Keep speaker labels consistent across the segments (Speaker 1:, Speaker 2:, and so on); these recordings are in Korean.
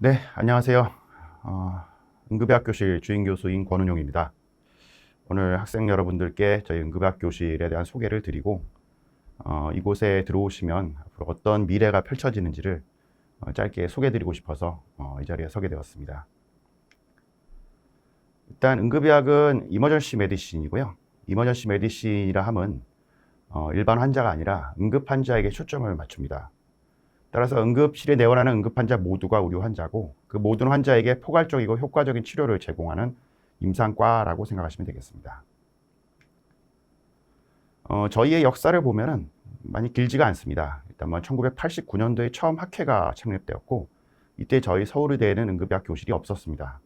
Speaker 1: 네, 안녕하세요. 어, 응급의학 교실 주임 교수인 권은용입니다. 오늘 학생 여러분들께 저희 응급의학 교실에 대한 소개를 드리고 어, 이곳에 들어오시면 앞으로 어떤 미래가 펼쳐지는지를 어, 짧게 소개드리고 싶어서 어, 이 자리에 서게 되었습니다. 일단 응급의학은 이머전시 메디신이고요. 이머전시 메디신이라 함은 어, 일반 환자가 아니라 응급 환자에게 초점을 맞춥니다. 따라서 응급실에 내원하는 응급 환자 모두가 우리 환자고 그 모든 환자에게 포괄적이고 효과적인 치료를 제공하는 임상과라고 생각하시면 되겠습니다. 어, 저희의 역사를 보면은 많이 길지가 않습니다. 일단 뭐 1989년도에 처음 학회가 창립되었고 이때 저희 서울의대에는 응급의학 교실이 없었습니다.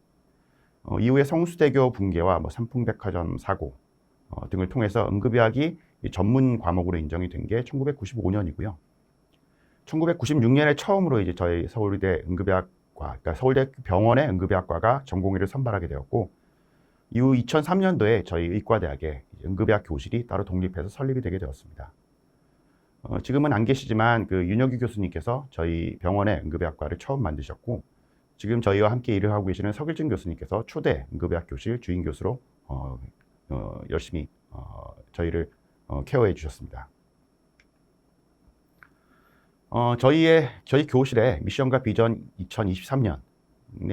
Speaker 1: 어, 이후에 성수대교 붕괴와 뭐 삼풍백화점 사고 어, 등을 통해서 응급의학이 이 전문 과목으로 인정이 된 게 1995년이고요. 1996년에 처음으로 이제 저희 서울대 응급의학과, 그러니까 서울대 병원의 응급의학과가 전공의를 선발하게 되었고, 이후 2003년도에 저희 의과대학에 응급의학 교실이 따로 독립해서 설립이 되게 되었습니다. 어, 지금은 안 계시지만 그 윤혁규 교수님께서 저희 병원의 응급의학과를 처음 만드셨고, 지금 저희와 함께 일을 하고 계시는 서길진 교수님께서 초대 응급의학 교실 주임 교수로 어, 어, 열심히 어, 저희를 어, 케어해 주셨습니다. 어, 저희의 저희 교실의 미션과 비전 2023년의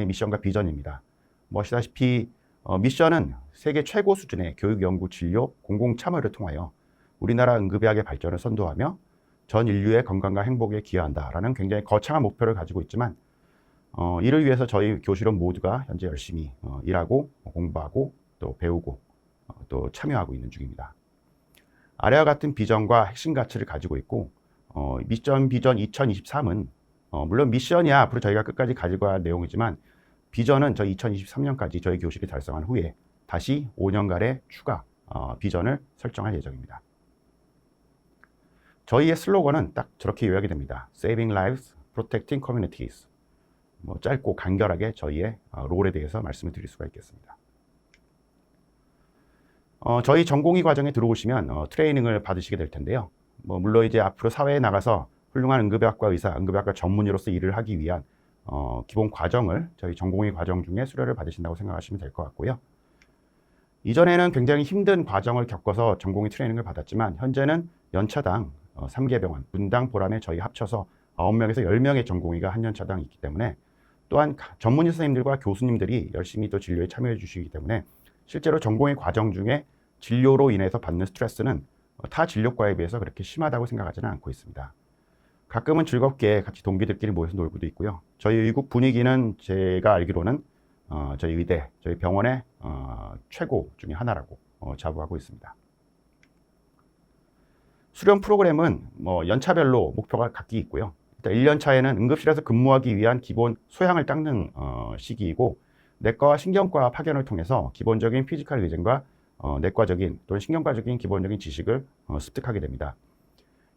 Speaker 1: 미션과 비전입니다. 뭐 아시다시피 어, 미션은 세계 최고 수준의 교육, 연구, 진료, 공공 참여를 통하여 우리나라 응급의학의 발전을 선도하며 전 인류의 건강과 행복에 기여한다라는 굉장히 거창한 목표를 가지고 있지만 어, 이를 위해서 저희 교실원 모두가 현재 열심히 어, 일하고 공부하고 또 배우고 어, 또 참여하고 있는 중입니다. 아래와 같은 비전과 핵심 가치를 가지고 있고 어, 미션 비전 2023은 어, 물론 미션이야 앞으로 저희가 끝까지 가지고 갈 내용이지만 비전은 저희 2023년까지 저희 교실이 달성한 후에 다시 5년간의 추가 어, 비전을 설정할 예정입니다. 저희의 슬로건은 딱 저렇게 요약이 됩니다. Saving Lives, Protecting Communities. 뭐 짧고 간결하게 저희의 어, 롤에 대해서 말씀을 드릴 수가 있겠습니다. 어, 저희 전공의 과정에 들어오시면 어, 트레이닝을 받으시게 될 텐데요. 뭐 물론 이제 앞으로 사회에 나가서 훌륭한 응급의학과 의사, 응급의학과 전문의로서 일을 하기 위한 어, 기본 과정을 저희 전공의 과정 중에 수료를 받으신다고 생각하시면 될 것 같고요. 이전에는 굉장히 힘든 과정을 겪어서 전공의 트레이닝을 받았지만 현재는 연차당 어, 3개 병원, 분당 보람에 저희 합쳐서 9명에서 10명의 전공의가 한 연차당 있기 때문에 또한 전문의 선생님들과 교수님들이 열심히 또 진료에 참여해 주시기 때문에 실제로 전공의 과정 중에 진료로 인해서 받는 스트레스는 타 진료과에 비해서 그렇게 심하다고 생각하지는 않고 있습니다. 가끔은 즐겁게 같이 동기들끼리 모여서 놀고도 있고요. 저희 의국 분위기는 제가 알기로는 어, 저희 의대, 저희 병원의 어, 최고 중에 하나라고 어, 자부하고 있습니다. 수련 프로그램은 뭐 연차별로 목표가 각기 있고요. 일단 1년 차에는 응급실에서 근무하기 위한 기본 소양을 닦는 어, 시기이고 내과와 신경과 파견을 통해서 기본적인 피지컬 의존과 어, 내과적인 또는 신경과적인 기본적인 지식을 어, 습득하게 됩니다.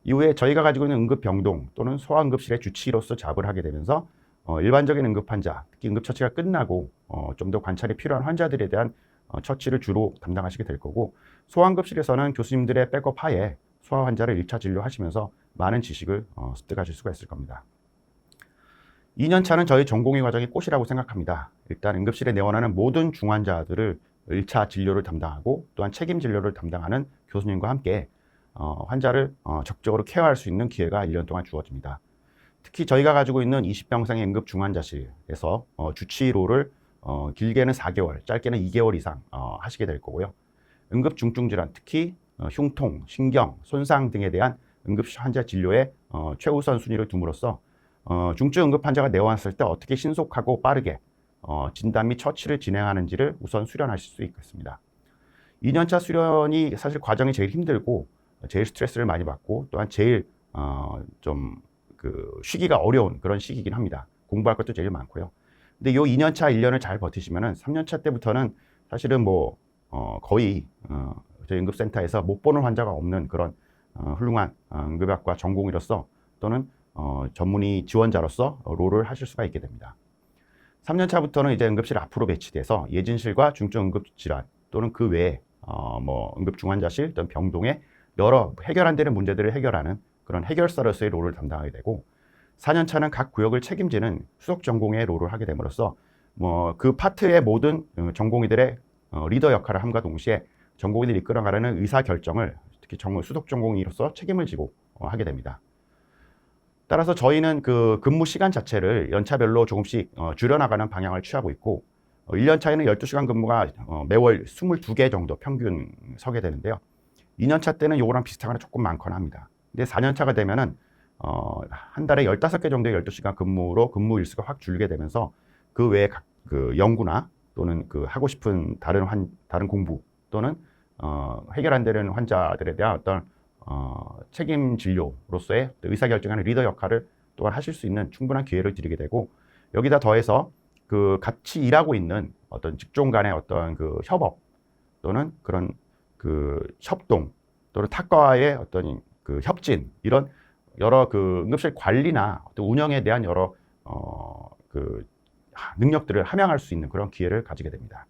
Speaker 1: 이후에 저희가 가지고 있는 응급 병동 또는 소아응급실의 주치의로서 잡을 하게 되면서 어, 일반적인 응급 환자, 특히 응급처치가 끝나고 어, 좀 더 관찰이 필요한 환자들에 대한 어, 처치를 주로 담당하시게 될 거고 소아응급실에서는 교수님들의 백업 하에 소아 환자를 1차 진료하시면서 많은 지식을 어, 습득하실 수가 있을 겁니다. 2년 차는 저희 전공의 과정의 꽃이라고 생각합니다. 일단 응급실에 내원하는 모든 중환자들을 1차 진료를 담당하고 또한 책임 진료를 담당하는 교수님과 함께 어, 환자를 어, 적극적으로 케어할 수 있는 기회가 1년 동안 주어집니다. 특히 저희가 가지고 있는 20병상의 응급 중환자실에서 어, 주치의로를 어, 길게는 4개월, 짧게는 2개월 이상 어, 하시게 될 거고요. 응급 중증 질환, 특히 어, 흉통, 신경, 손상 등에 대한 응급 환자 진료에 어, 최우선 순위를 둠으로써 어, 중증 응급 환자가 내원했을 때 어떻게 신속하고 빠르게 어, 진단 및 처치를 진행하는지를 우선 수련하실 수 있겠습니다. 2년차 수련이 사실 과정이 제일 힘들고 제일 스트레스를 많이 받고 또한 제일 어, 좀그 쉬기가 어려운 그런 시기이긴 합니다. 공부할 것도 제일 많고요. 근데 요 2년차 1년을 잘 버티시면은 3년차 때부터는 사실은 뭐 어, 거의 어, 저희 응급센터에서 못 보는 환자가 없는 그런 어, 훌륭한 어, 응급학과 전공의로서 또는 어, 전문의 지원자로서 롤을 하실 수가 있게 됩니다. 3년 차부터는 이제 응급실 앞으로 배치돼서 예진실과 중증 응급 질환 또는 그 외에 어, 뭐 응급 중환자실 또는 병동에 여러 해결 안 되는 문제들을 해결하는 그런 해결사로서의 롤을 담당하게 되고 4년 차는 각 구역을 책임지는 수석 전공의 롤을 하게 됨으로써 뭐 그 파트의 모든 어, 전공의들의 어, 리더 역할을 함과 동시에 전공의들이 이끌어가려는 의사 결정을 특히 정, 수석 전공의로서 책임을 지고 어, 하게 됩니다. 따라서 저희는 그 근무 시간 자체를 연차별로 조금씩 어, 줄여나가는 방향을 취하고 있고 어, 1년 차에는 12시간 근무가 어, 매월 22개 정도 평균 서게 되는데요. 2년 차 때는 요거랑 비슷하거나 조금 많거나 합니다. 근데 4년 차가 되면은 어, 한 달에 15개 정도의 12시간 근무로 근무 일수가 확 줄게 되면서 그 외에 각, 그 연구나 또는 그 하고 싶은 다른 환, 다른 공부 또는 어, 해결 안 되는 환자들에 대한 어떤 어, 책임 진료로서의 의사결정하는 리더 역할을 또한 하실 수 있는 충분한 기회를 드리게 되고 여기다 더해서 그 같이 일하고 있는 어떤 직종 간의 어떤 그 협업 또는 그런 그 협동 또는 타과의 어떤 그 협진 이런 여러 그 응급실 관리나 또 운영에 대한 여러 어 그 능력들을 함양할 수 있는 그런 기회를 가지게 됩니다.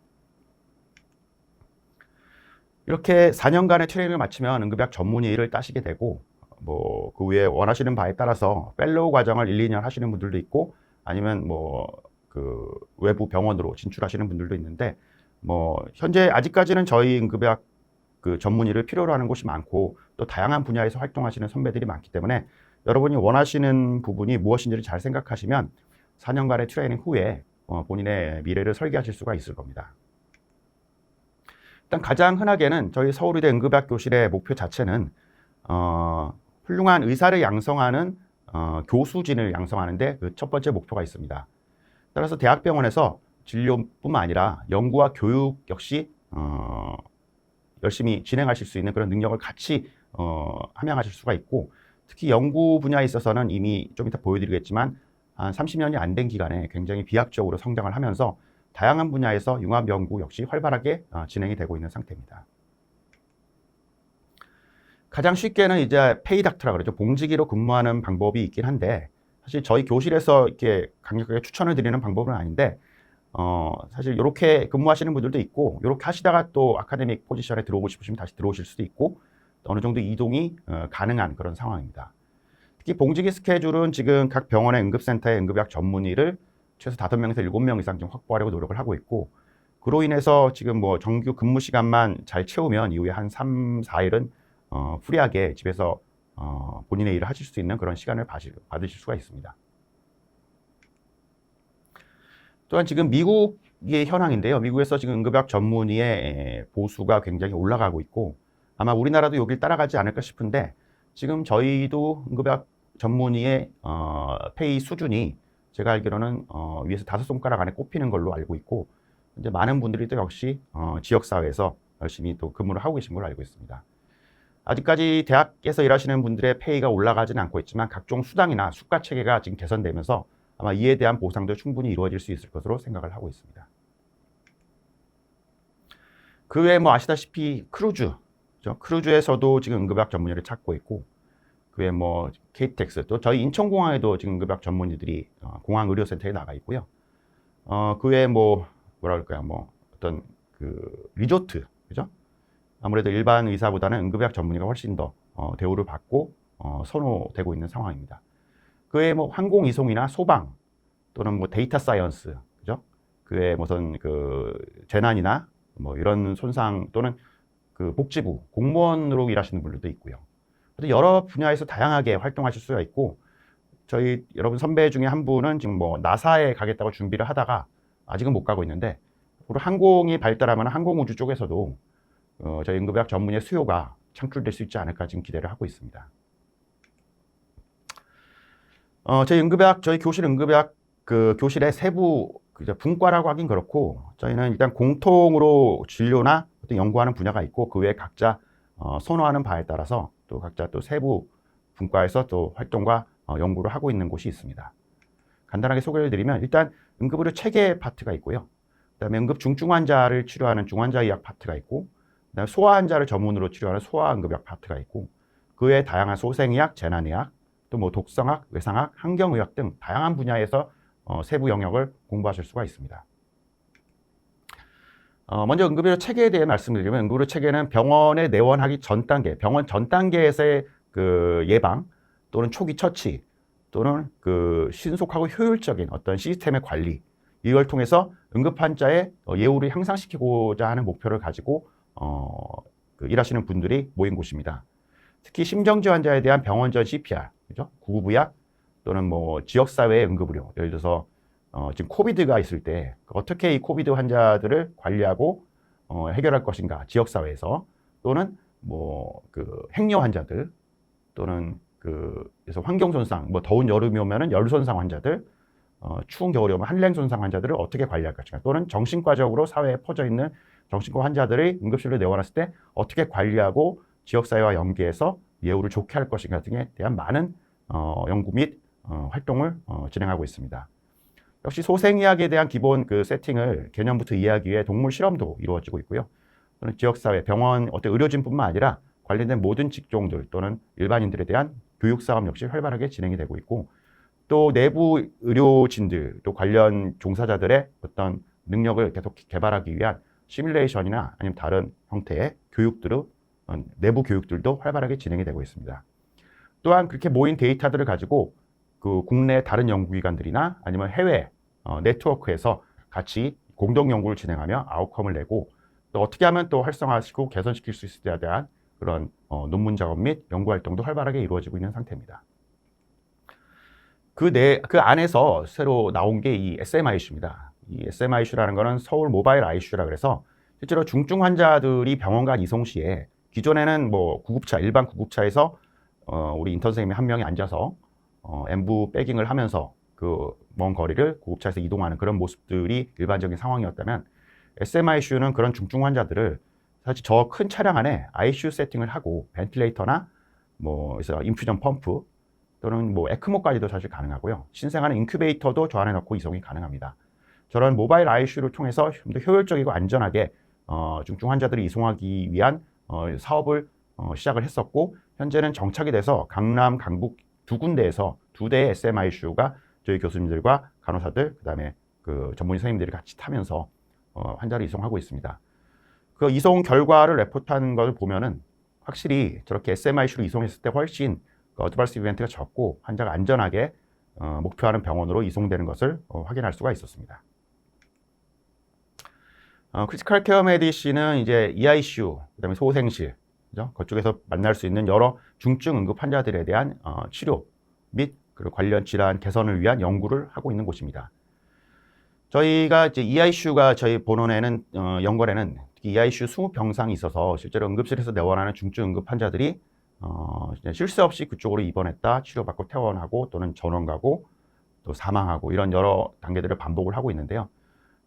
Speaker 1: 이렇게 4년간의 트레이닝을 마치면 응급의학 전문의를 따시게 되고 뭐 그 위에 원하시는 바에 따라서 펠로우 과정을 1, 2년 하시는 분들도 있고 아니면 뭐 그 외부 병원으로 진출하시는 분들도 있는데 뭐 현재 아직까지는 저희 응급의학 그 전문의를 필요로 하는 곳이 많고 또 다양한 분야에서 활동하시는 선배들이 많기 때문에 여러분이 원하시는 부분이 무엇인지를 잘 생각하시면 4년간의 트레이닝 후에 어, 본인의 미래를 설계하실 수가 있을 겁니다. 일단 가장 흔하게는 저희 서울의대 응급의학 교실의 목표 자체는 어, 훌륭한 의사를 양성하는 어, 교수진을 양성하는데 그 첫 번째 목표가 있습니다. 따라서 대학병원에서 진료뿐만 아니라 연구와 교육 역시 어, 열심히 진행하실 수 있는 그런 능력을 같이 어, 함양하실 수가 있고 특히 연구 분야에 있어서는 이미 좀 이따 보여드리겠지만 한 30년이 안 된 기간에 굉장히 비약적으로 성장을 하면서 다양한 분야에서 융합 연구 역시 활발하게 어, 진행이 되고 있는 상태입니다. 가장 쉽게는 이제 페이닥트라 그러죠. 봉지기로 근무하는 방법이 있긴 한데 사실 저희 교실에서 이렇게 강력하게 추천을 드리는 방법은 아닌데 어, 사실 이렇게 근무하시는 분들도 있고 이렇게 하시다가 또 아카데믹 포지션에 들어오고 싶으시면 다시 들어오실 수도 있고 어느 정도 이동이 어, 가능한 그런 상황입니다. 특히 봉지기 스케줄은 지금 각 병원의 응급센터의 응급의학 전문의를 최소 5명에서 7명 이상 좀 확보하려고 노력을 하고 있고 그로 인해서 지금 뭐 정규 근무 시간만 잘 채우면 이후에 한 3, 4일은 어, 프리하게 집에서 어, 본인의 일을 하실 수 있는 그런 시간을 받으실, 받으실 수가 있습니다. 또한 지금 미국의 현황인데요. 미국에서 지금 응급의학 전문의의 보수가 굉장히 올라가고 있고 아마 우리나라도 여길 따라가지 않을까 싶은데 지금 저희도 응급의학 전문의의 어, 페이 수준이 제가 알기로는 어, 위에서 다섯 손가락 안에 꼽히는 걸로 알고 있고 이제 많은 분들이 또 역시 어, 지역 사회에서 열심히 또 근무를 하고 계신 걸로 알고 있습니다. 아직까지 대학에서 일하시는 분들의 페이가 올라가지는 않고 있지만 각종 수당이나 수가 체계가 지금 개선되면서 아마 이에 대한 보상도 충분히 이루어질 수 있을 것으로 생각을 하고 있습니다. 그 외에 뭐 아시다시피 크루즈, 그죠? 크루즈에서도 지금 응급의학 전문의를 찾고 있고 그 외에 뭐 KTX 또 저희 인천공항에도 지금 응급의학 전문의들이 어, 공항 의료센터에 나가 있고요. 어, 그 외에 뭐 뭐라 그럴까요? 뭐 어떤 그 리조트, 그죠? 아무래도 일반 의사보다는 응급의학 전문의가 훨씬 더 어, 대우를 받고 어, 선호되고 있는 상황입니다. 그 외에 뭐 항공 이송이나 소방 또는 뭐 데이터 사이언스, 그죠? 그 외에 무슨 그 재난이나 뭐 이런 손상 또는 그 복지부 공무원으로 일하시는 분들도 있고요. 여러 분야에서 다양하게 활동하실 수가 있고 저희 여러분 선배 중에 한 분은 지금 뭐 나사에 가겠다고 준비를 하다가 아직은 못 가고 있는데 앞으로 항공이 발달하면 항공우주 쪽에서도 어, 저희 응급의학 전문의 수요가 창출될 수 있지 않을까 지금 기대를 하고 있습니다. 어, 저희 응급의학 저희 교실 응급의학 그 교실의 세부 그저 분과라고 하긴 그렇고 저희는 일단 공통으로 진료나 어떤 연구하는 분야가 있고 그 외에 각자 어, 선호하는 바에 따라서 또 각자 또 세부 분과에서 또 활동과 어, 연구를 하고 있는 곳이 있습니다. 간단하게 소개를 드리면 일단 응급의료 체계 파트가 있고요. 그다음에 응급 중증 환자를 치료하는 중환자 의학 파트가 있고 그다음에 소아 환자를 전문으로 치료하는 소아 응급의학 파트가 있고 그 외에 다양한 소생의학, 재난의학, 또 뭐 독성학, 외상학, 환경의학 등 다양한 분야에서 어, 세부 영역을 공부하실 수가 있습니다. 어, 먼저 응급의료 체계에 대해 말씀드리면 응급의료 체계는 병원에 내원하기 전 단계, 병원 전 단계에서의 그 예방 또는 초기 처치 또는 그 신속하고 효율적인 어떤 시스템의 관리 이걸 통해서 응급 환자의 어, 예우를 향상시키고자 하는 목표를 가지고 어, 그 일하시는 분들이 모인 곳입니다. 특히 심정지 환자에 대한 병원 전 CPR, 그죠? 구급의학 또는 뭐 지역사회의 응급의료, 예를 들어서 어, 지금 코비드가 있을 때 어떻게 이 코비드 환자들을 관리하고 어, 해결할 것인가, 지역사회에서 또는 뭐 그 행여 환자들 또는 그 그래서 환경 손상, 뭐 더운 여름이 오면은 열 손상 환자들, 어, 추운 겨울이 오면 한랭 손상 환자들을 어떻게 관리할 것인가, 또는 정신과적으로 사회에 퍼져 있는 정신과 환자들이 응급실로 내원했을 때 어떻게 관리하고 지역사회와 연계해서 예우를 좋게 할 것인가 등에 대한 많은 어, 연구 및 어, 활동을 어, 진행하고 있습니다. 역시 소생이학에 대한 기본 그 세팅을 개념부터 이해하기 위해 동물 실험도 이루어지고 있고요. 또는 지역사회, 병원, 어떤 의료진뿐만 아니라 관련된 모든 직종들 또는 일반인들에 대한 교육 사업 역시 활발하게 진행이 되고 있고 또 내부 의료진들 또 관련 종사자들의 어떤 능력을 계속 개발하기 위한 시뮬레이션이나 아니면 다른 형태의 교육들을 어, 내부 교육들도 활발하게 진행이 되고 있습니다. 또한 그렇게 모인 데이터들을 가지고 그 국내 다른 연구기관들이나 아니면 해외 어, 네트워크에서 같이 공동 연구를 진행하며 아웃컴을 내고 또 어떻게 하면 또 활성화시키고 개선시킬 수 있을지에 대한 그런 어, 논문 작업 및 연구 활동도 활발하게 이루어지고 있는 상태입니다. 그 내, 그 안에서 새로 나온 게 이 SMIC입니다. 이 SMIC라는 거는 서울 모바일 ICU라 그래서 실제로 중증 환자들이 병원 간 이송 시에 기존에는 뭐 구급차, 일반 구급차에서 어, 우리 인턴 선생님이 한 명이 앉아서 어, 엠부 백잉을 하면서 그 먼 거리를 구급차에서 이동하는 그런 모습들이 일반적인 상황이었다면 SMICU는 그런 중증 환자들을 사실 저 큰 차량 안에 ICU 세팅을 하고 벤틸레이터나 뭐 그래서 인퓨전 펌프 또는 뭐 에크모까지도 사실 가능하고요. 신생아는 인큐베이터도 저 안에 넣고 이송이 가능합니다. 저런 모바일 ICU를 통해서 좀 더 효율적이고 안전하게 어, 중증 환자들을 이송하기 위한 어, 사업을 어, 시작을 했었고 현재는 정착이 돼서 강남, 강북 두 군데에서 두 대의 SMICU가 저희 교수님들과 간호사들 그다음에 그 전문의 선생님들이 같이 타면서 어, 환자를 이송하고 있습니다. 그 이송 결과를 레포트한 걸 보면은 확실히 저렇게 SMIC로 이송했을 때 훨씬 그 어드발스 이벤트가 적고 환자가 안전하게 어, 목표하는 병원으로 이송되는 것을 어, 확인할 수가 있었습니다. 어, 크리티컬 케어 메디신은 이제 EICU, 그다음에 소생실, 그죠? 그쪽에서 만날 수 있는 여러 중증 응급 환자들에 대한 어, 치료 및 그 관련 질환 개선을 위한 연구를 하고 있는 곳입니다. 저희가 이제 EICU가 저희 본원에는 어, 연관에는 EICU 20병상이 있어서 실제로 응급실에서 내원하는 중증 응급 환자들이 어, 쉴새 없이 그쪽으로 입원했다 치료받고 퇴원하고 또는 전원 가고 또 사망하고 이런 여러 단계들을 반복을 하고 있는데요.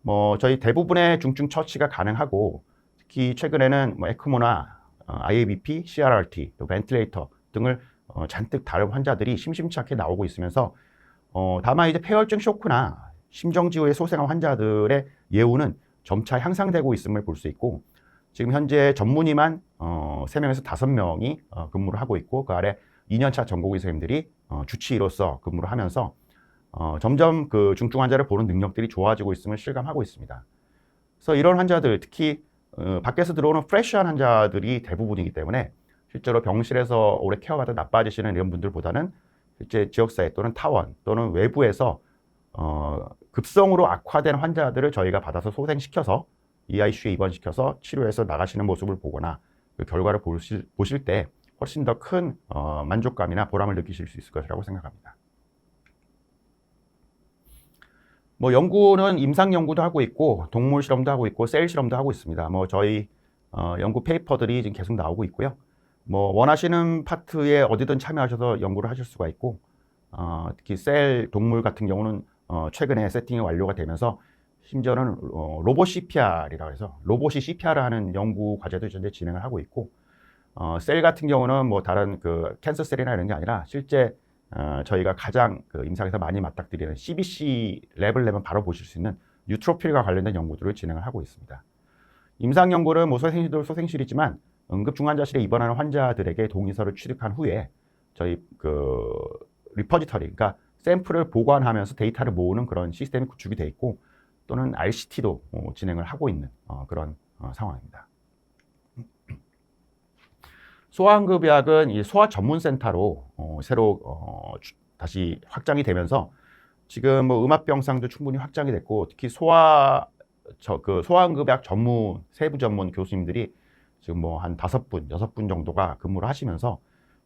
Speaker 1: 뭐 저희 대부분의 중증 처치가 가능하고 특히 최근에는 뭐 에크모나 어, IABP, CRRT, 또 벤틸레이터 등을 어, 잔뜩 다른 환자들이 심심치 않게 나오고 있으면서 어, 다만 이제 폐혈증 쇼크나 심정지후에 소생한 환자들의 예우는 점차 향상되고 있음을 볼 수 있고 지금 현재 전문의만 어, 3명에서 5명이 어, 근무를 하고 있고 그 아래 2년차 전공의 선생님들이 어, 주치의로서 근무를 하면서 어, 점점 그 중증 환자를 보는 능력들이 좋아지고 있음을 실감하고 있습니다. 그래서 이런 환자들 특히 어, 밖에서 들어오는 프레시한 환자들이 대부분이기 때문에 실제로 병실에서 오래 케어받아 나빠지시는 이런 분들보다는 실제 지역사회 또는 타원 또는 외부에서 어, 급성으로 악화된 환자들을 저희가 받아서 소생시켜서 EICU에 입원시켜서 치료해서 나가시는 모습을 보거나 그 결과를 보실, 보실 때 훨씬 더 큰 어, 만족감이나 보람을 느끼실 수 있을 것이라고 생각합니다. 뭐 연구는 임상 연구도 하고 있고 동물 실험도 하고 있고 셀 실험도 하고 있습니다. 뭐 저희 어, 연구 페이퍼들이 지금 계속 나오고 있고요. 뭐 원하시는 파트에 어디든 참여하셔서 연구를 하실 수가 있고 어, 특히 셀 동물 같은 경우는 어, 최근에 세팅이 완료가 되면서 심지어는 어, 로봇 CPR이라고 해서 로봇이 CPR을 하는 연구 과제도 현재 진행을 하고 있고 어, 셀 같은 경우는 뭐 다른 그 캔서 셀이나 이런 게 아니라 실제 어, 저희가 가장 그 임상에서 많이 맞닥뜨리는 CBC 랩을 내면 바로 보실 수 있는 뉴트로필과 관련된 연구들을 진행을 하고 있습니다. 임상 연구는 뭐 소생실도 소생실이지만 응급 중환자실에 입원하는 환자들에게 동의서를 취득한 후에 저희 그 리퍼지터리, 그러니까 샘플을 보관하면서 데이터를 모으는 그런 시스템이 구축이 돼 있고 또는 RCT도 어, 진행을 하고 있는 어, 그런 어, 상황입니다. 소아응급의학은 이 소아 전문센터로 어, 새로 어, 주, 다시 확장이 되면서 지금 뭐 음압병상도 충분히 확장이 됐고 특히 소아 저 그 소아응급약 전문 세부 전문 교수님들이 지금 뭐 한 다섯 분, 여섯 분 정도가 근무를 하시면서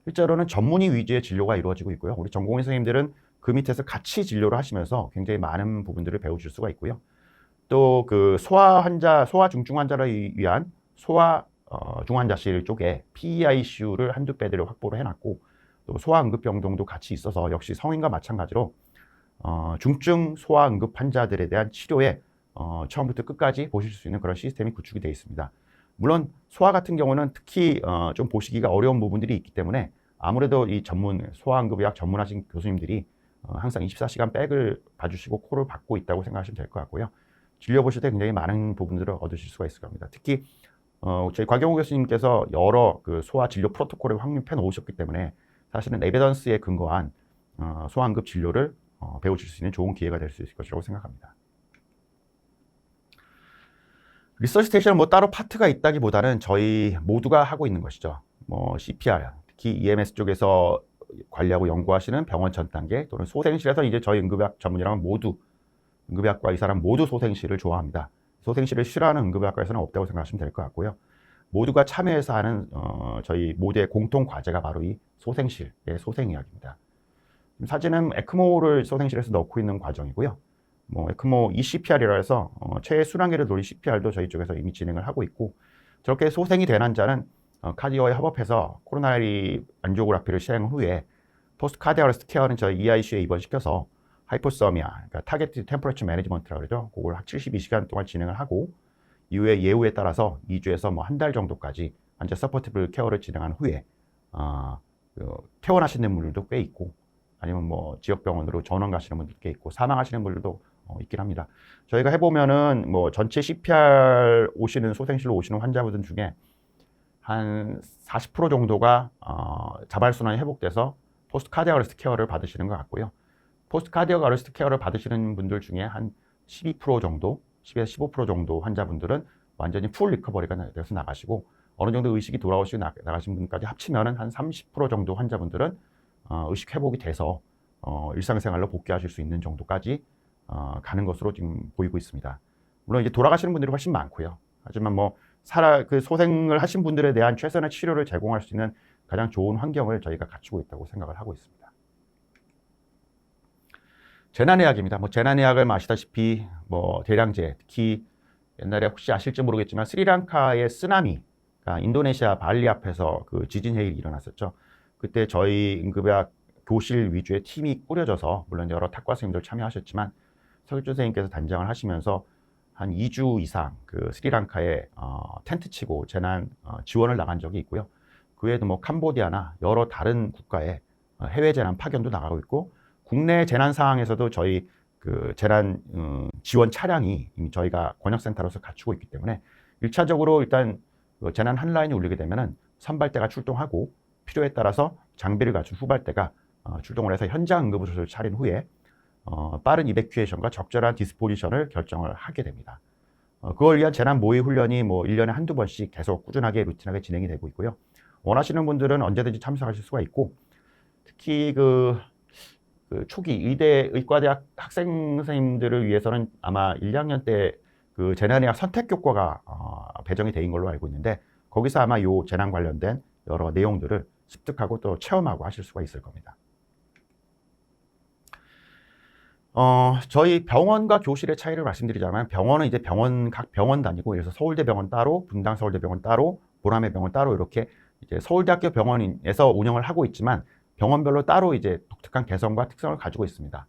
Speaker 1: 실제로는 전문의 위주의 진료가 이루어지고 있고요. 우리 전공의 선생님들은 그 밑에서 같이 진료를 하시면서 굉장히 많은 부분들을 배우실 수가 있고요. 또 그 소아 환자, 소아 중증 환자를 위한 소아 어, 중환자실 쪽에 PEICU를 한두 배들을 확보를 해놨고 또 소아 응급병동도 같이 있어서 역시 성인과 마찬가지로 어, 중증 소아 응급 환자들에 대한 치료에 어, 처음부터 끝까지 보실 수 있는 그런 시스템이 구축이 되어 있습니다. 물론 소아 같은 경우는 특히 어, 좀 보시기가 어려운 부분들이 있기 때문에 아무래도 이 전문 소아응급의학 전문하신 교수님들이 어, 항상 24시간 백을 봐주시고 콜을 받고 있다고 생각하시면 될 것 같고요. 진료 보실 때 굉장히 많은 부분들을 얻으실 수가 있을 겁니다. 특히 어, 저희 곽영호 교수님께서 여러 그 소아 진료 프로토콜을 확립해 놓으셨기 때문에 사실은 에비던스에 근거한 어, 소아응급 진료를 어, 배우실 수 있는 좋은 기회가 될 수 있을 것이라고 생각합니다. 리서치 스테이션은 뭐 따로 파트가 있다기보다는 저희 모두가 하고 있는 것이죠. 뭐 CPR, 특히 EMS 쪽에서 관리하고 연구하시는 병원 전 단계 또는 소생실에서 이제 저희 응급의학 전문이라면 모두 응급의학과 이 사람 모두 소생실을 좋아합니다. 소생실을 싫어하는 응급의학과에서는 없다고 생각하시면 될 것 같고요. 모두가 참여해서 하는 어, 저희 모두의 공통 과제가 바로 이 소생실의 소생의학입니다. 사진은 에크모를 소생실에서 넣고 있는 과정이고요. 뭐 에크모 ECPR이라 해서 어, 최순환계를 노린 CPR도 저희 쪽에서 이미 진행을 하고 있고 저렇게 소생이 된 환자는 어, 카디오에 협업해서 코로나리 안지오그라피를 시행 후에 포스트 카디아리스트 케어는 저희 EIC에 입원시켜서 하이포서미아, 그러니까 타겟 템퍼레처 매니지먼트라고 그러죠. 그걸 72시간 동안 진행을 하고 이후에 예후에 따라서 2주에서 뭐 한 달 정도까지 환자 서포티블 케어를 진행한 후에 어, 그 퇴원하시는 분들도 꽤 있고 아니면 뭐 지역 병원으로 전원 가시는 분들도 꽤 있고 사망하시는 분들도 어, 있긴 합니다. 저희가 해보면은 뭐 전체 CPR 오시는 소생실로 오시는 환자분들 중에 한 40% 정도가 어, 자발순환이 회복돼서 포스트 카디아 어레스트 케어를 받으시는 것 같고요. 포스트 카디아 어레스트 케어를 받으시는 분들 중에 한 12% 정도, 10에서 15% 정도 환자분들은 완전히 풀 리커버리가 돼서 나가시고 어느 정도 의식이 돌아오시고 나, 나가신 분까지 합치면은 한 30% 정도 환자분들은 어, 의식 회복이 돼서 어, 일상생활로 복귀하실 수 있는 정도까지 어, 가는 것으로 지금 보이고 있습니다. 물론 이제 돌아가시는 분들이 훨씬 많고요. 하지만 뭐 살아 그 소생을 하신 분들에 대한 최선의 치료를 제공할 수 있는 가장 좋은 환경을 저희가 갖추고 있다고 생각을 하고 있습니다. 재난의학입니다. 뭐 재난의학을 아시다시피 뭐 대량재 특히 옛날에 혹시 아실지 모르겠지만 스리랑카의 쓰나미, 그러니까 인도네시아 발리 앞에서 그 지진 해일이 일어났었죠. 그때 저희 응급의학 교실 위주의 팀이 꾸려져서 물론 여러 탁과 선생님들 참여하셨지만 서울준 선생님께서 단장을 하시면서 한 2주 이상 그 스리랑카에 어, 텐트 치고 재난 어, 지원을 나간 적이 있고요. 그 외에도 뭐 캄보디아나 여러 다른 국가에 어, 해외 재난 파견도 나가고 있고 국내 재난 상황에서도 저희 그 재난 음, 지원 차량이 이미 저희가 권역센터로서 갖추고 있기 때문에 일차적으로 일단 그 재난 한 라인이 울리게 되면은 선발대가 출동하고 필요에 따라서 장비를 갖춘 후발대가 어, 출동을 해서 현장 응급의료를 차린 후에 어, 빠른 이베큐에이션과 적절한 디스포지션을 결정을 하게 됩니다. 어, 그걸 위한 재난 모의 훈련이 뭐 1년에 한두 번씩 계속 꾸준하게 루틴하게 진행이 되고 있고요. 원하시는 분들은 언제든지 참석하실 수가 있고 특히 그, 그 초기 의대 의과대학 학생 선생님들을 위해서는 아마 1, 2학년 때 그 재난의학 선택 교과가 어, 배정이 되는 걸로 알고 있는데 거기서 아마 요 재난 관련된 여러 내용들을 습득하고 또 체험하고 하실 수가 있을 겁니다. 어, 저희 병원과 교실의 차이를 말씀드리자면 병원은 이제 병원 각 병원 다니고 그래서 서울대 병원 따로, 분당 서울대 병원 따로, 보람의 병원 따로 이렇게 이제 서울대학교 병원에서 운영을 하고 있지만 병원별로 따로 이제 독특한 개성과 특성을 가지고 있습니다.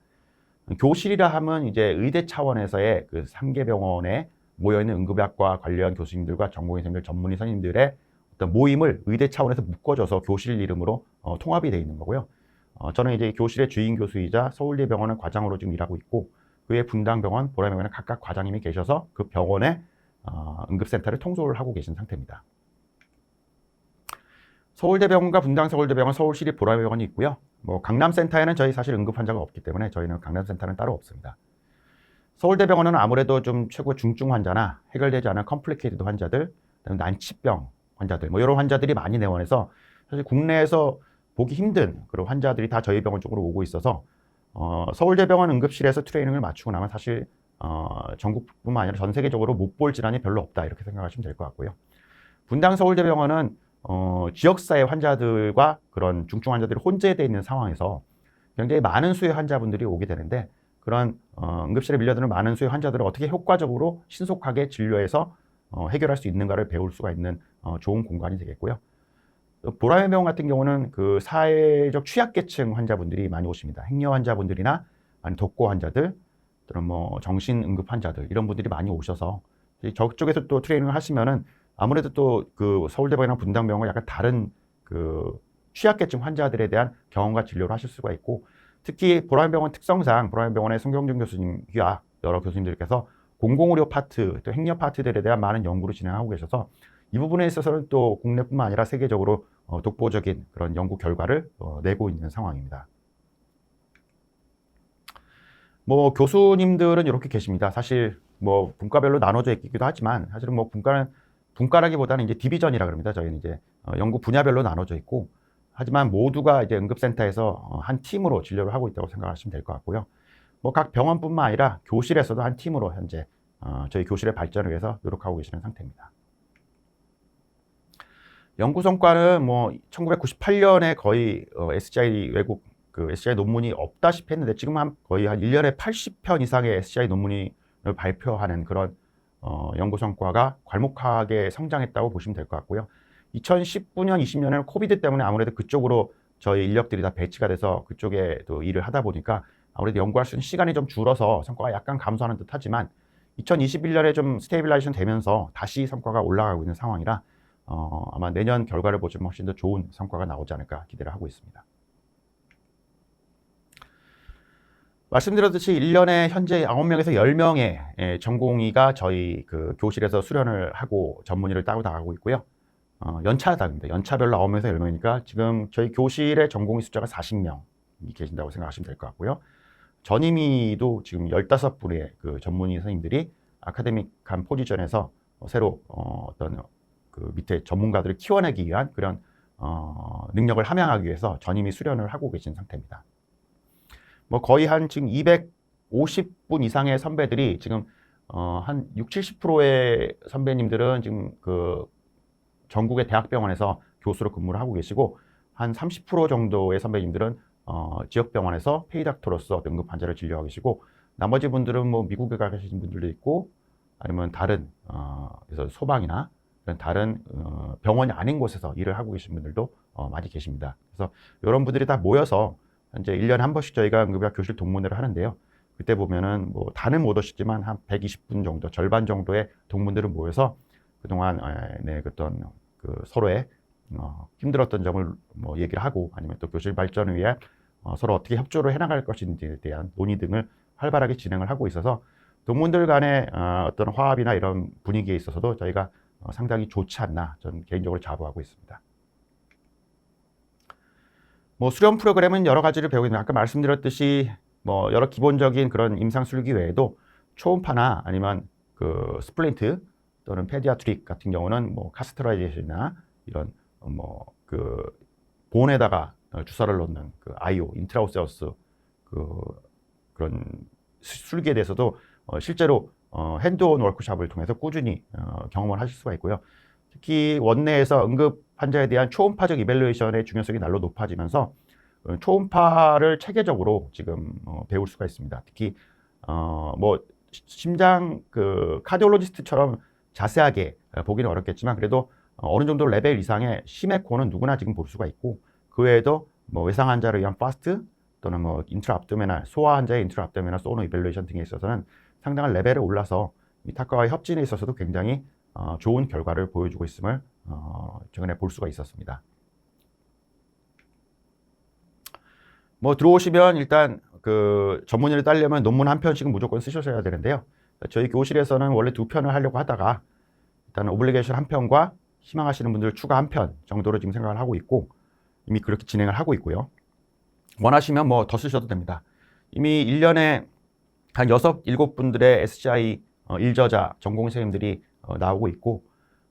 Speaker 1: 교실이라 하면 이제 의대 차원에서의 그 3개 병원에 모여 있는 응급의학과 관련 교수님들과 전공의 선생님들, 전문의 선생님들의 어떤 모임을 의대 차원에서 묶어줘서 교실 이름으로 어, 통합이 되어 있는 거고요. 어, 저는 이제 교실의 주인 교수이자 서울대병원의 과장으로 지금 일하고 있고 그의 분당병원, 보라병원에 각각 과장님이 계셔서 그 병원의 어, 응급센터를 통솔을 하고 계신 상태입니다. 서울대병원과 분당서울대병원, 서울시립 보라병원이 있고요. 뭐 강남센터에는 저희 사실 응급 환자가 없기 때문에 저희는 강남센터는 따로 없습니다. 서울대병원은 아무래도 좀 최고 중증 환자나 해결되지 않은 컴플리케이티드 환자들, 난치병 환자들, 뭐 이런 환자들이 많이 내원해서 사실 국내에서 보기 힘든 그런 환자들이 다 저희 병원 쪽으로 오고 있어서 어, 서울대병원 응급실에서 트레이닝을 마치고 나면 사실 어, 전국뿐만 아니라 전 세계적으로 못 볼 질환이 별로 없다 이렇게 생각하시면 될 것 같고요. 분당 서울대병원은 어, 지역사회 환자들과 그런 중증 환자들이 혼재되어 있는 상황에서 굉장히 많은 수의 환자분들이 오게 되는데 그런 어, 응급실에 밀려드는 많은 수의 환자들을 어떻게 효과적으로 신속하게 진료해서 어, 해결할 수 있는가를 배울 수가 있는 어, 좋은 공간이 되겠고요. 또 보라매 병원 같은 경우는 그 사회적 취약계층 환자분들이 많이 오십니다. 행여 환자분들이나 아니 독고 환자들 또는 뭐 정신 응급 환자들 이런 분들이 많이 오셔서 이 저쪽에서 또 트레이닝을 하시면은 아무래도 또 그 서울대병원이나 분당병원과 약간 다른 그 취약계층 환자들에 대한 경험과 진료를 하실 수가 있고 특히 보라매병원 특성상 보라매병원의 송경준 교수님과 여러 교수님들께서 공공의료 파트 또 행여 파트들에 대한 많은 연구를 진행하고 계셔서 이 부분에 있어서는 또 국내뿐만 아니라 세계적으로 어, 독보적인 그런 연구 결과를 어, 내고 있는 상황입니다. 뭐 교수님들은 이렇게 계십니다. 사실 뭐 분과별로 나눠져 있기도 하지만 사실은 뭐 분과는 분과라기보다는 이제 디비전이라 그럽니다. 저희는 이제 어, 연구 분야별로 나눠져 있고 하지만 모두가 이제 응급센터에서 어, 한 팀으로 진료를 하고 있다고 생각하시면 될 것 같고요. 뭐 각 병원뿐만 아니라 교실에서도 한 팀으로 현재 어, 저희 교실의 발전을 위해서 노력하고 계시는 상태입니다. 연구 성과는 뭐 1998년에 거의 어, SGI 외국 그 SGI 논문이 없다시피 했는데 지금 한 거의 한 1년에 80편 이상의 SGI 논문을 발표하는 그런 어, 연구 성과가 괄목하게 성장했다고 보시면 될 것 같고요. 2019년, 20년에는 코비드 때문에 아무래도 그쪽으로 저희 인력들이 다 배치가 돼서 그쪽에 또 일을 하다 보니까 아무래도 연구할 수 있는 시간이 좀 줄어서 성과가 약간 감소하는 듯 하지만 2021년에 좀 스테이빌라이션 되면서 다시 성과가 올라가고 있는 상황이라 어, 아마 내년 결과를 보시면 훨씬 더 좋은 성과가 나오지 않을까 기대를 하고 있습니다. 말씀드렸듯이 1년에 현재 9명에서 10명의 예, 전공의가 저희 그 교실에서 수련을 하고 전문의를 따고 나가고 있고요. 어, 연차당입니다. 연차별로 9명에서 10명이니까 지금 저희 교실의 전공의 숫자가 40명이 계신다고 생각하시면 될 것 같고요. 전임의도 지금 15분의 그 전문의 선생님들이 아카데믹한 포지션에서 어, 새로 어, 어떤 그 밑에 전문가들을 키워내기 위한 그런 어, 능력을 함양하기 위해서 전임의 수련을 하고 계신 상태입니다. 뭐 거의 한 지금 250분 이상의 선배들이 지금 어, 한 60, 70%의 선배님들은 지금 그 전국의 대학병원에서 교수로 근무를 하고 계시고 한 30% 정도의 선배님들은 어, 지역병원에서 페이닥터로서 등급 환자를 진료하고 계시고 나머지 분들은 뭐 미국에 가 계신 분들도 있고 아니면 다른 어, 그래서 소방이나 다른 어, 병원이 아닌 곳에서 일을 하고 계신 분들도 어, 많이 계십니다. 그래서 이런 분들이 다 모여서 현재 1년에 한 번씩 저희가 응급의학 교실 동문회를 하는데요. 그때 보면은 뭐 다는 못 오시지만 한 120분 정도, 절반 정도의 동문들을 모여서 그동안 에, 네, 어떤 그 서로의 어, 힘들었던 점을 뭐 얘기를 하고 아니면 또 교실 발전을 위해 어, 서로 어떻게 협조를 해나갈 것인지에 대한 논의 등을 활발하게 진행을 하고 있어서 동문들 간의 어, 어떤 화합이나 이런 분위기에 있어서도 저희가 어, 상당히 좋지 않나 저는 개인적으로 자부하고 있습니다. 뭐 수련 프로그램은 여러 가지를 배우고 있는데 아까 말씀드렸듯이 뭐 여러 기본적인 그런 임상 술기 외에도 초음파나 아니면 그 스플린트 또는 페디아트릭 같은 경우는 뭐 카스트라이제이션이나 이런 뭐 그 본에다가 주사를 놓는 그 아이오 인트라우세우스 그 그런 술기에 대해서도 어 실제로 어 핸드온 워크샵을 통해서 꾸준히 어 경험을 하실 수가 있고요. 특히 원내에서 응급 환자에 대한 초음파적 이벨루에이션의 중요성이 날로 높아지면서 어, 초음파를 체계적으로 지금 어, 배울 수가 있습니다. 특히 어, 뭐 심장 그 카디올로지스트처럼 자세하게 보기는 어렵겠지만 그래도 어느 정도 레벨 이상의 심에코는 누구나 지금 볼 수가 있고 그 외에도 뭐 외상 환자를 위한 파스트 또는 뭐 인트라 압도메날 소아 환자의 인트라 압도메날 소노 이벨루에이션 등에 있어서는 상당한 레벨에 올라서 미탁과의 협진에 있어서도 굉장히 어, 좋은 결과를 보여주고 있음을 어, 최근에 볼 수가 있었습니다. 뭐 들어오시면 일단 그 전문의를 따려면 논문 한 편씩은 무조건 쓰셔야 되는데요. 저희 교실에서는 원래 두 편을 하려고 하다가 일단 오블리게이션 한 편과 희망하시는 분들 추가 한 편 정도로 지금 생각을 하고 있고 이미 그렇게 진행을 하고 있고요. 원하시면 뭐 더 쓰셔도 됩니다. 이미 1년에 한 6, 7분들의 SCI 어, 일저자 전공 선생님들이 어, 나오고 있고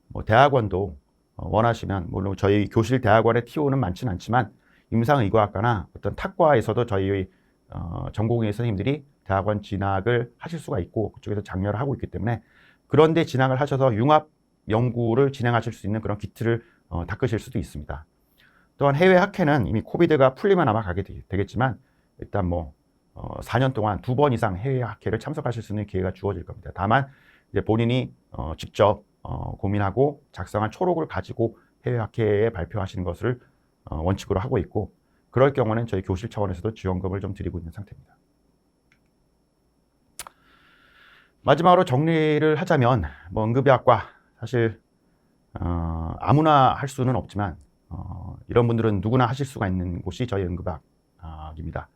Speaker 1: 뭐 대학원도 어, 원하시면 물론 저희 교실 대학원의 TO는 많지는 않지만 임상의과학과나 어떤 탁과에서도 저희 어, 전공의 선생님들이 대학원 진학을 하실 수가 있고 그쪽에서 장려를 하고 있기 때문에 그런데 진학을 하셔서 융합 연구를 진행하실 수 있는 그런 기틀을 어, 닦으실 수도 있습니다. 또한 해외 학회는 이미 코비드가 풀리면 아마 가게 되- 되겠지만 일단 뭐 어, 4년 동안 두 번 이상 해외 학회를 참석하실 수 있는 기회가 주어질 겁니다. 다만 이제 본인이 어, 직접 어, 고민하고 작성한 초록을 가지고 해외 학회에 발표하시는 것을 어, 원칙으로 하고 있고 그럴 경우는 저희 교실 차원에서도 지원금을 좀 드리고 있는 상태입니다. 마지막으로 정리를 하자면 뭐 응급의학과 사실 어, 아무나 할 수는 없지만 어, 이런 분들은 누구나 하실 수가 있는 곳이 저희 응급의학입니다.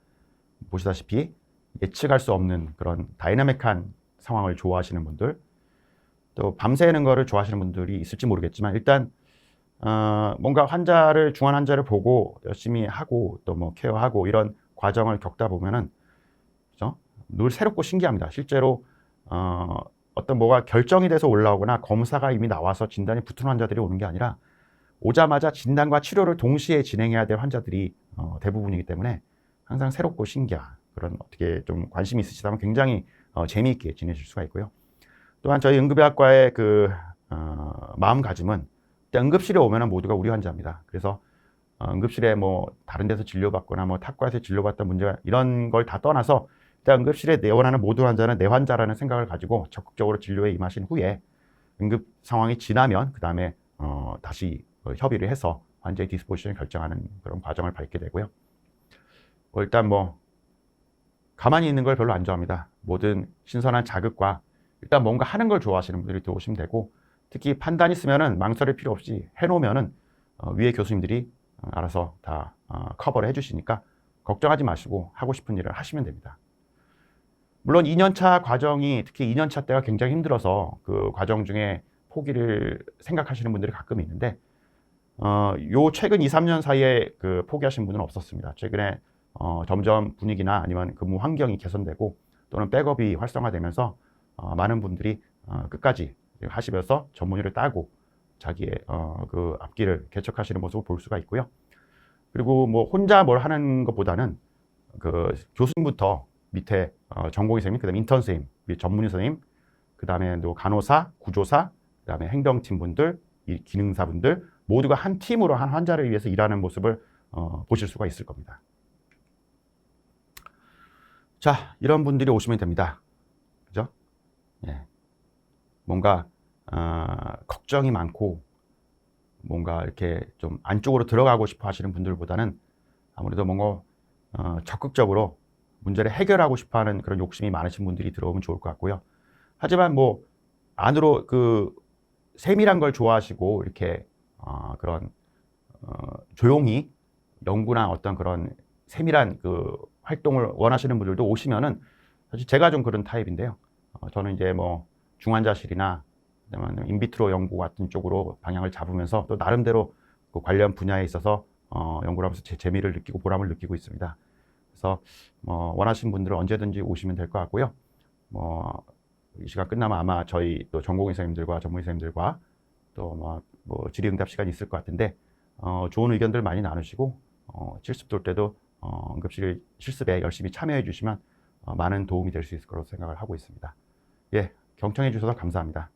Speaker 1: 보시다시피 예측할 수 없는 그런 다이나믹한 상황을 좋아하시는 분들 또 밤새는 거를 좋아하시는 분들이 있을지 모르겠지만 일단 어, 뭔가 환자를 중환 환자를 보고 열심히 하고 또 뭐 케어하고 이런 과정을 겪다 보면은 그죠? 늘 새롭고 신기합니다. 실제로 어, 어떤 뭐가 결정이 돼서 올라오거나 검사가 이미 나와서 진단이 붙은 환자들이 오는 게 아니라 오자마자 진단과 치료를 동시에 진행해야 될 환자들이 어, 대부분이기 때문에 항상 새롭고 신기한 그런 어떻게 좀 관심이 있으시다면 굉장히 어, 재미있게 지내실 수가 있고요. 또한 저희 응급의학과의 그 어, 마음가짐은 응급실에 오면은 모두가 우리 환자입니다. 그래서 어, 응급실에 뭐 다른 데서 진료받거나 뭐 탁과에서 진료받던 문제가 이런 걸 다 떠나서 일단 응급실에 내원하는 모든 환자는 내 환자라는 생각을 가지고 적극적으로 진료에 임하신 후에 응급 상황이 지나면 그 다음에 어, 다시 어, 협의를 해서 환자의 디스포지션을 결정하는 그런 과정을 밟게 되고요. 뭐 일단 뭐 가만히 있는 걸 별로 안 좋아합니다. 모든 신선한 자극과 일단 뭔가 하는 걸 좋아하시는 분들이 들어오시면 되고 특히 판단 있으면은 망설일 필요 없이 해놓으면은 어, 위에 교수님들이 어, 알아서 다 어, 커버를 해주시니까 걱정하지 마시고 하고 싶은 일을 하시면 됩니다. 물론 2년차 과정이 특히 2년차 때가 굉장히 힘들어서 그 과정 중에 포기를 생각하시는 분들이 가끔 있는데 어, 요 최근 2, 3년 사이에 그 포기하신 분은 없었습니다. 최근에 어, 점점 분위기나 아니면 근무 환경이 개선되고 또는 백업이 활성화되면서 어, 많은 분들이 어, 끝까지 하시면서 전문의를 따고 자기의 어, 그 앞길을 개척하시는 모습을 볼 수가 있고요. 그리고 뭐 혼자 뭘 하는 것보다는 그 교수님부터 밑에 어, 전공의 선생님, 그다음에 인턴 선생님, 및 전문의 선생님, 그다음에 또 간호사, 구조사, 그다음에 행정팀 분들, 이 기능사 분들 모두가 한 팀으로 한 환자를 위해서 일하는 모습을 어, 보실 수가 있을 겁니다. 자, 이런 분들이 오시면 됩니다. 그죠? 예. 뭔가 어, 걱정이 많고 뭔가 이렇게 좀 안쪽으로 들어가고 싶어 하시는 분들보다는 아무래도 뭔가 어, 적극적으로 문제를 해결하고 싶어 하는 그런 욕심이 많으신 분들이 들어오면 좋을 것 같고요. 하지만 뭐 안으로 그 세밀한 걸 좋아하시고 이렇게 어, 그런 어, 조용히 연구나 어떤 그런 세밀한 그 활동을 원하시는 분들도 오시면은 사실 제가 좀 그런 타입인데요. 어, 저는 이제 뭐 중환자실이나 그다음에 인비트로 연구 같은 쪽으로 방향을 잡으면서 또 나름대로 그 관련 분야에 있어서 어, 연구를 하면서 제 재미를 느끼고 보람을 느끼고 있습니다. 그래서 뭐 원하시는 분들은 언제든지 오시면 될 것 같고요. 뭐 이 시간 끝나면 아마 저희 또 전공의 선생님들과 전문의 선생님들과 또뭐 뭐 질의응답 시간이 있을 것 같은데 어, 좋은 의견들 많이 나누시고 어, 실습 돌 때도 어, 응급실 실습에 열심히 참여해 주시면 어, 많은 도움이 될 수 있을 거라고 생각을 하고 있습니다. 예, 경청해 주셔서 감사합니다.